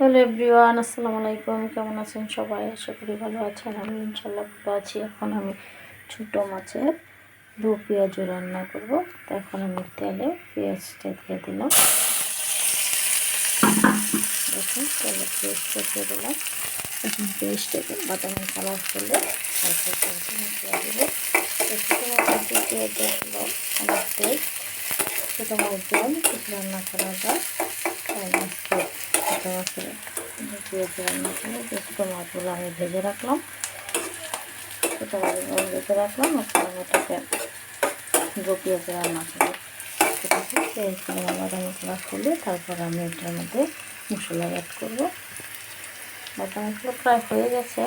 Hello everyone আসসালামু আলাইকুম। কেমন আছেন সবাই? আশা করি ভালো আছেন। আমি ইনশাল্লাহ ভালো আছি। এখন আমি ছোটো মাছের দু পেঁয়াজও রান্না করব। তো এখন আমি তেলে পেঁয়াজটা দিয়ে দিলাম। দেখুন, তেলে পেঁয়াজটা দিয়ে দিলাম। এখন পেঁয়াজটাকে বাদামি কালার করলে পেঁয়াজ দিলাম রান্না করা যায় পেঁয়াজ রান্না করে যে মাছগুলো আমি ভেজে রাখলাম ছোটো ভেজে রাখলাম এটাকে পেঁয়াজে রান্না ঠিক আছে বাদাম মশলা খুলে তারপর আমি এটার মধ্যে মশলা অ্যাড করব বাদাম মশলা প্রায় হয়ে গেছে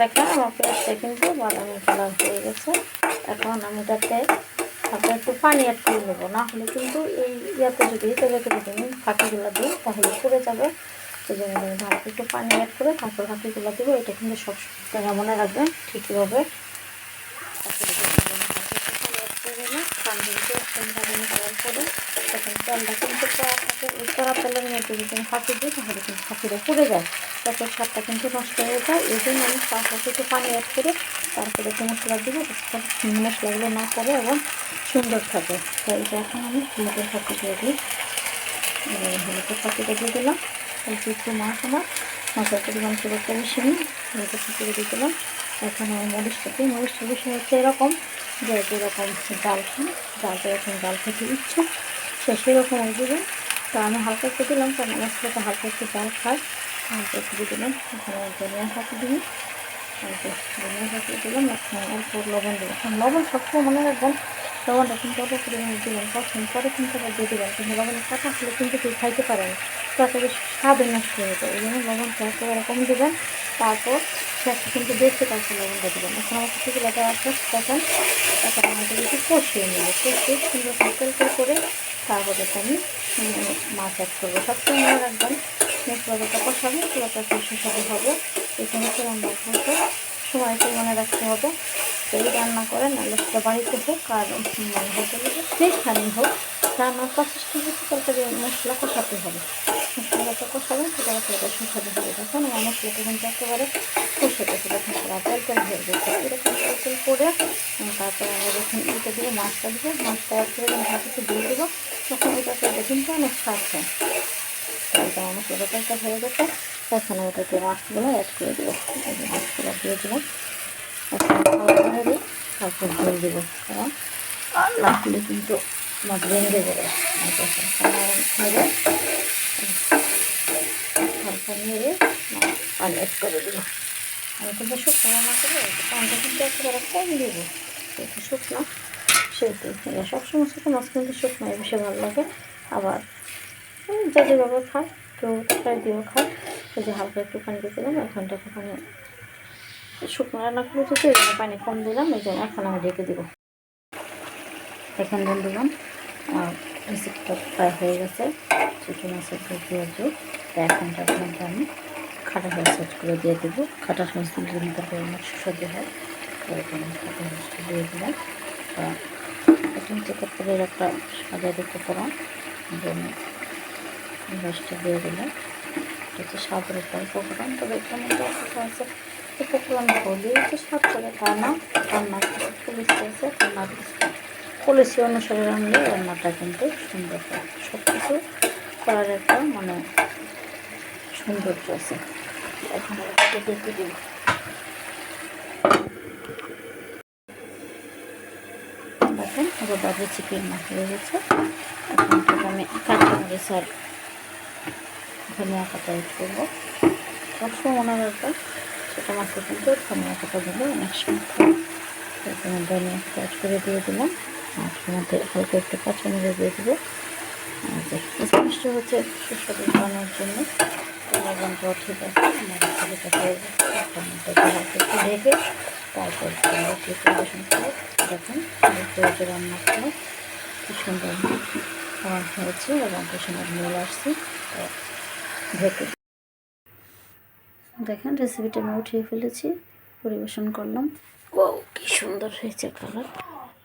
দেখেন, আমার পেঁয়াজটা কিন্তু বাদামি কালার হয়ে গেছে। এখন আমি এটাতে হালকা একটু পানি অ্যাড করে নেব। না হলে কিন্তু এই ইয়াতে যদি তেলেতে যদি আমি ফাঁকিগুলো দিই, তাহলে পুড়ে যাবে। সেই জন্য হালকা একটু পানি অ্যাড করে তারপর ফাঁকিগুলো দেবো। এটা কিন্তু সব জায়গা মনে রাখবেন ঠিকইভাবে ফাঁকি দিই তাহলে কিন্তু ফাঁকিটা পুড়ে যায় তারপর স্বাদটা কিন্তু নষ্ট হয়ে যায়। এই জন্য আমি পানি অ্যাড করে তারপরে একটু মশলা দিব মশলাগুলো না করে এবং সুন্দর থাকে তো এটা এখন আমি হলুদের ফাঁকি দিয়ে দিই হলুদের ফাঁকিটা দিয়ে দিলাম। একটু মাছ আমার, মাছের পরিমাণ খুব একটা বেশি নেই হলুদের ফাঁকি দিয়ে দিলাম। এখন আমি মরিচটাকে মরিচটা বিষয় হচ্ছে এরকম যে যেরকম ডাল খান ডাল যেরকম ডাল খেতে ইচ্ছে, সে সেরকম দেবেন তো আমি হালকা একটু দিলাম, কারণ আমার ছেলেটা হালকা একটু ডাল খায়। হালকা একটু দিলাম। এখানে ধনিয়া ফাঁকি দিবি লবণ দেবো লবণ সবসময় মনে রাখবেন, লবণটা কিন্তু অল্প পরিমাণে দিবেন কখন পরে কিন্তু আবার দিয়ে দেবেন কিন্তু লবণের কাটা হলে কিন্তু কেউ খাইতে পারে না। তারপরে স্বাদও নষ্ট হয়ে যায়। এই জন্য লবণটা একেবারে কম দেবেন। তারপর শেষে কিন্তু দেখতে তারপর লবণটা দেবেন। এখন আমার কিছু দেওয়া আছে, দেখেন। এখন আমাদের একটু কষিয়ে নেব। কষিয়ে সুন্দর তেল করে তারপর আমি মাছ অ্যাড করব। সবসময় মনে রাখবেন মশলাটা কষাবে, পুরোটা সুস্বাদু হবে। এখানে রান্না করতে সময়টা মনে রাখতে হবে। এই রান্না করে নাহলে সেটা বাড়িতে হোক আর হোটেলে হোক হোক, রান্নার প্রচেষ্টা হচ্ছে তরকারি মশলা কষাতে হবে। মশলাটা কষাবেন সেটা আসলে সুস্বাদু হবে। তখন আমার মশলাটা কিন্তু একেবারে কষে গেছে যখন পুরো তেল হয়ে গেছে। এরকম তেল করে তারপরে আমরা যখন এটা দিয়ে মাছটা দিব, মাছটা এক যখন হাতে দিয়ে দেবো, তখন এটা কিন্তু অনেক স্বাদ হয়। তেলটা আমার মশলাটা হয়ে গেছে। এখন আমি এটাতে মাছগুলো অ্যাড করে দেবো। মাছগুলো দিয়ে দেবো। এখন তারপর ঝোল দেবো। কারণ আর না কিন্তু মাছ ভেঙে পানি অ্যাড করে দেবো। আমি কিন্তু শুকনো পানিটা কিন্তু একেবারে কম দেবো। যেহেতু শুকনো, সেহেতু সবসময় শুকনো মাছ কিন্তু শুকনো বেশি ভালো লাগে। আবার যা যেভাবে খায় কেউ ফ্রাই দিয়েও খায়। সেই যে হালকা একটু পানি দিয়েছিলাম এখন পানি শুকনো রান্না করে যেতে এই জন্য পানি কম দিলাম, এই জন্য এখন আমি ঢেকে দেবো। এখন দেন দিলাম রেসিপিটা প্রায় হয়ে গেছে ছোটো মাছের পেঁয়াজ তো এখন তার মধ্যে আমি খাটা সেট করে দিয়ে দেবো। খাটা মাছ দিলে তরকারি অনেক সুস্বাদু হয়। এরকম খাটা মাছটা দিয়ে দিলাম। তা এটা হচ্ছে একটা সাজা দিতে পারো জন্য মাছটা দিয়ে দিলাম। হচ্ছে স্বাদের একটা উপকরণ তবে এটার মধ্যে একটা আছে উপকরণ বলি যে স্বাদ করে তা না। রান্নার পলিসি আছে রান্নার পলিসি অনুসারে রান্নলে রান্নাটা কিন্তু সুন্দর হয়। সব কিছু করার একটা মানে সৌন্দর্য আছে। এখন দেখতে দিব দেখেন রেসিপি মাছ হয়ে গেছে। এখন আমি কাঁচামরিচ আর ধনিয়া পাতা ইউজ করব। সবসময় মনে রাখবেন, ছোটো মাছটা কিন্তু ধনিয়া পাতা দিলে অনেক এখানে ধনিয়া পাতা অ্যাড করে দিয়ে দিলাম। আর মধ্যে হালকা একটু কাঁচামরিচ দিয়ে দেবো। আর যে হচ্ছে সুস্বাদু বানানোর জন্য লবণটাও ঠিক আছে। একটু ঢেকে তারপর পরিবেশন করে দেখুন পেঁয়াজের রান্না সুন্দর। হয়েছে এবং কি সুন্দর মিল আসছে। ঢেকে দেখেন রেসিপিটা আমি উঠিয়ে ফেলেছি, পরিবেশন করলাম। ও কি সুন্দর হয়েছে কালার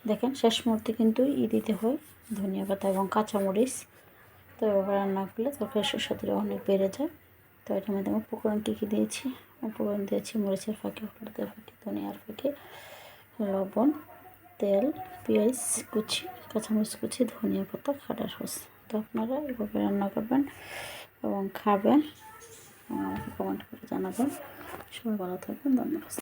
দেখেন, শেষ মুহূর্তে কিন্তু ই দিতে হয়, ধনিয়া পাতা এবং কাঁচামরিচ। তো এবার রান্না করলে তরকারির সুস্বাদুটা অনেক বেড়ে যায়। তো এটার মধ্যে আমি উপকরণ কী কী দিয়েছি? উপকরণ দিয়েছি মরিচের ফাঁকে, হলুদের ফাঁকে, ধনিয়ার ফাঁকে, লবণ, তেল, পেঁয়াজ কুচি, কাঁচামরিচ কুচি, ধনিয়া পাতা খাটার সস। তো আপনারা এভাবে রান্না করবেন। এবং খাবেন। আমাকে কমেন্ট করে জানাবেন। সবাই ভালো থাকবেন ধন্যবাদ।